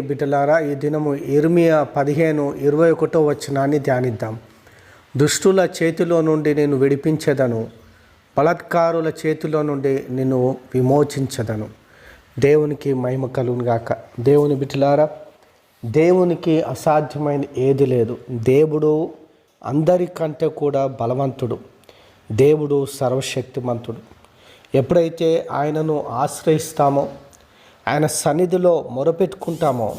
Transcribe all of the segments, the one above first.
బిడ్డలారా ఈ దినము ఇర్మియా పదిహేను ఇరవై ఒకటో వచనాన్ని ధ్యానిద్దాం. దుష్టుల చేతిలో నుండి నేను విడిపించదను బలత్కారుల చేతిలో నుండి నిన్ను విమోచించదను. దేవునికి మహిమ కలుగునుగాక దేవుని బిడ్డలారా దేవునికి అసాధ్యమైన ఏది లేదు. దేవుడు అందరికంటే కూడా బలవంతుడు. దేవుడు సర్వశక్తిమంతుడు. ఎప్పుడైతే ఆయనను ఆశ్రయిస్తామో ఆయన సన్నిధిలో మొరపెట్టుకుంటామో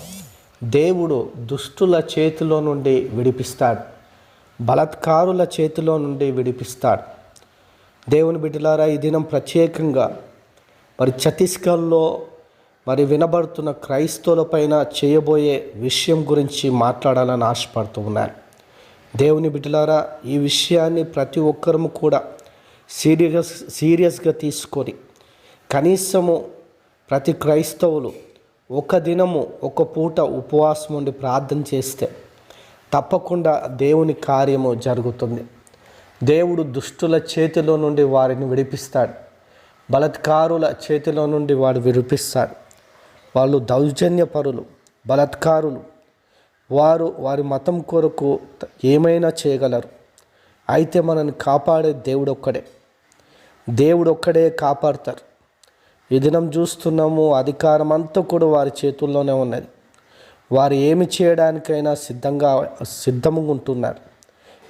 దేవుడు దుష్టుల చేతిలో నుండి విడిపిస్తాడు బలత్కారుల చేతిలో నుండి విడిపిస్తాడు. దేవుని బిడ్డలారా ఈ దినం ప్రత్యేకంగా మరి ఛత్తీస్గఢ్లో మరి వినబడుతున్న క్రైస్తవులపైన చేయబోయే విషయం గురించి మాట్లాడాలని ఆశపడుతూ ఉన్నాను దేవుని బిడ్డలారా ఈ విషయాన్ని ప్రతి ఒక్కరము కూడా సీరియస్ సీరియస్గా తీసుకొని కనీసము ప్రతి క్రైస్తవులు ఒక దినము ఒక పూట ఉపవాసం ఉండి ప్రార్థన చేస్తే తప్పకుండా దేవుని కార్యము జరుగుతుంది. దేవుడు దుష్టుల చేతిలో నుండి వారిని విడిపిస్తాడు. బలత్కారుల చేతిలో నుండి వాడు విడిపిస్తాడు వాళ్ళు దౌర్జన్యపరులు బలత్కారులు. వారు వారి మతం కొరకు ఏమైనా చేయగలరు. అయితే మనల్ని కాపాడే దేవుడు ఒక్కడే. దేవుడు ఒక్కడే కాపాడుతారు. ఈ దినం చూస్తున్నాము అధికారం అంతా కూడా వారి చేతుల్లోనే ఉన్నది. వారు ఏమి చేయడానికైనా సిద్ధంగా సిద్ధంగా ఉంటున్నారు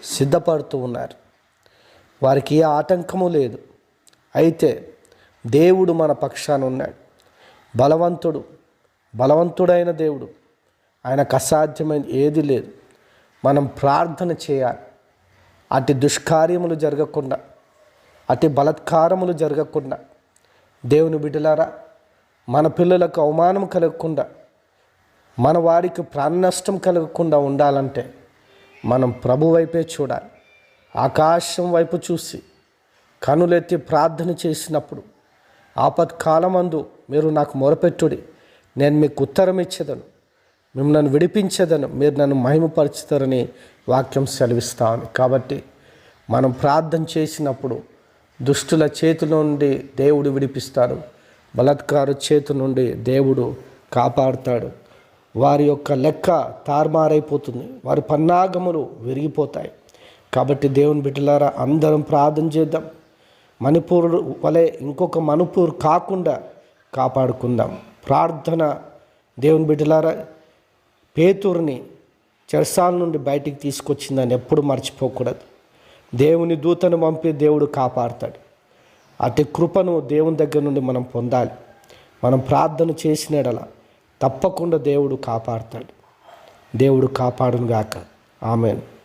సిద్ధపడుతూ ఉన్నారు. వారికి ఏ ఆటంకము లేదు. అయితే దేవుడు మన పక్షాన ఉన్నాడు. బలవంతుడు బలవంతుడైన దేవుడు. ఆయనకు అసాధ్యమైన ఏది లేదు. మనం ప్రార్థన చేయాలి. అటు దుష్కార్యములు జరగకుండా అటు బలత్కారములు జరగకుండా దేవుని బిడ్డలారా మన పిల్లలకు అవమానం కలగకుండా మన వారికి ప్రాణ నష్టం కలగకుండా ఉండాలంటే మనం ప్రభు వైపే చూడాలి. ఆకాశం వైపు చూసి కనులెత్తి ప్రార్థన చేసినప్పుడు ఆపత్కాలమందు మీరు నాకు మొరపెట్టుడి. నేను మీకు ఉత్తరం ఇచ్చేదను. మేము నన్ను విడిపించేదను. మీరు నన్ను మహిమపరుచుతారని వాక్యం సెలవిస్తామని కాబట్టి మనం ప్రార్థన చేసినప్పుడు దుష్టుల చేతిలో నుండి దేవుడు విడిపిస్తాడు. బలత్కారు చేతి నుండి దేవుడు కాపాడుతాడు. వారి యొక్క లెక్క తారుమారైపోతుంది. వారి పన్నాగములు విరిగిపోతాయి. కాబట్టి దేవుని బిడ్డలారా అందరం ప్రార్థన చేద్దాం. మణిపూర్ వలె ఇంకొక మణిపూర్ కాకుండా కాపాడుకుందాం. ప్రార్థన దేవుని బిడ్డలారా పేతురుని చెరసాల నుండి బయటికి తీసుకొచ్చిందని ఎప్పుడు మర్చిపోకూడదు. దేవుని దూతను పంపి దేవుడు కాపాడుతాడు. అటు కృపను దేవుని దగ్గర నుండి మనం పొందాలి. మనం ప్రార్థన చేసినడల తప్పకుండా దేవుడు కాపాడుతాడు. దేవుడు కాపాడునుగాక. ఆమెను.